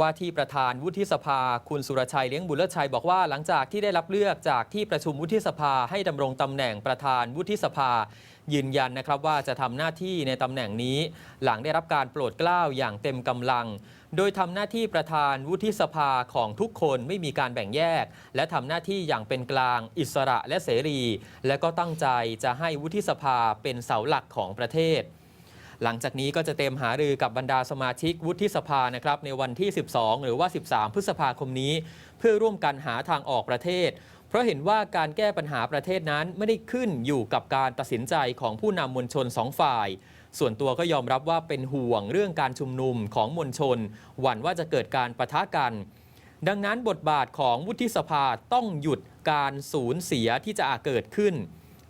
ว่าที่ประธานวุฒิสภาคุณสุรชัยเลี้ยงบุญเลิศชัยบอกว่าหลังจากที่ได้รับเลือกจากที่ประชุมวุฒิสภาให้ดำรงตำแหน่งประธานวุฒิสภา ยืนยันนะครับว่าจะทำหน้าที่ในตำแหน่งนี้ หลังได้รับการโปรดเกล้าอย่างเต็มกำลัง โดยทำหน้าที่ประธานวุฒิสภาของทุกคนไม่มีการแบ่งแยก และทำหน้าที่อย่างเป็นกลาง อิสระและเสรี และก็ตั้งใจจะให้วุฒิสภาเป็นเสาหลักของประเทศ หลังจากนี้ก็จะเต็มหารือกับบรรดาสมาชิกวุฒิสภานะครับในวันที่ 12 หรือว่า 13 พฤษภาคมนี้ เพื่อร่วมกันหาทางออกประเทศ เพราะเห็นว่าการแก้ปัญหาประเทศนั้นไม่ได้ขึ้นอยู่กับการตัดสินใจของผู้นำมวลชนสองฝ่ายส่วนตัวก็ยอมรับว่าเป็นห่วงเรื่องการชุมนุมของมวลชน หวั่นว่าจะเกิดการประทะกัน ดังนั้นบทบาทของวุฒิสภาต้องหยุดการสูญเสียที่จะอาจเกิดขึ้น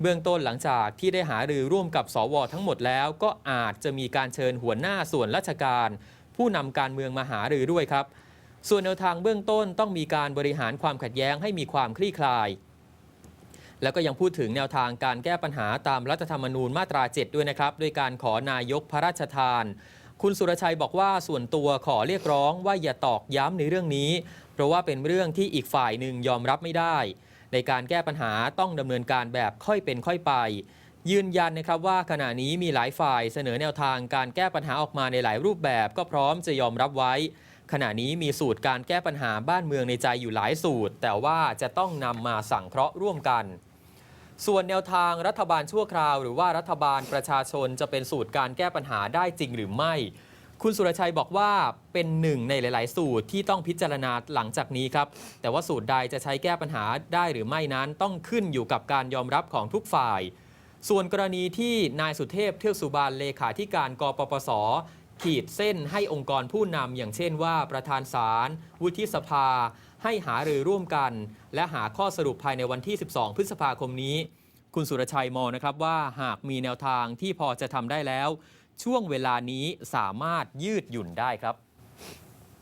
เบื้องต้นหลังจากที่ได้หารือร่วมกับสวทั้งหมดแล้ว ก็อาจจะมีการเชิญหัวหน้าส่วนราชการ ผู้นำการเมืองมาหารือด้วยครับ ส่วนแนวทางเบื้องต้นต้องมีการบริหารความขัดแย้งให้มีความคลี่คลาย แล้วก็ยังพูดถึงแนวทางการแก้ปัญหาตามรัฐธรรมนูญมาตรา 7 ด้วยนะครับด้วยการขอนายกพระราชทาน คุณสุรชัยบอกว่าส่วนตัวขอเรียกร้องว่าอย่าตอกย้ำในเรื่องนี้ เพราะว่าเป็นเรื่องที่อีกฝ่ายหนึ่งยอมรับไม่ได้ ในการแก้ปัญหาต้องดำเนินการแบบค่อยเป็นค่อยไป ยืนยันนะครับว่าขณะนี้มีหลายฝ่ายเสนอแนวทางการแก้ปัญหาออกมาในหลายรูปแบบ ก็พร้อมจะยอมรับไว้ ขณะนี้มีสูตรการแก้ปัญหาบ้านเมืองในใจอยู่หลายสูตร แต่ว่าจะต้องนำมาสั่งเคราะห์ร่วมกันส่วนแนวทางรัฐบาลชั่วคราว หรือว่ารัฐบาลประชาชนจะเป็นสูตรการแก้ปัญหาได้จริงหรือไม่ คุณสุรชัยบอกว่าเป็นหนึ่งในหลาย ๆ สูตรที่ต้องพิจารณาหลังจากนี้ครับ แต่ว่าสูตรใดจะใช้แก้ปัญหาได้หรือไม่นั้นต้องขึ้นอยู่กับการยอมรับของทุกฝ่าย ส่วนกรณีที่นายสุเทพเทือกสุบานเลขาธิการกปปส ขีดเส้นให้องค์กรผู้นำอย่างเช่นว่าประธานศาลวุฒิสภา ให้หารือร่วมกัน และหาข้อสรุปภายในวันที่ 12 พฤษภาคมนี้ คุณสุรชัยมองนะครับว่าหากมีแนวทางที่พอจะทำได้แล้ว ช่วงเวลานี้สามารถยืดหยุ่นได้ครับ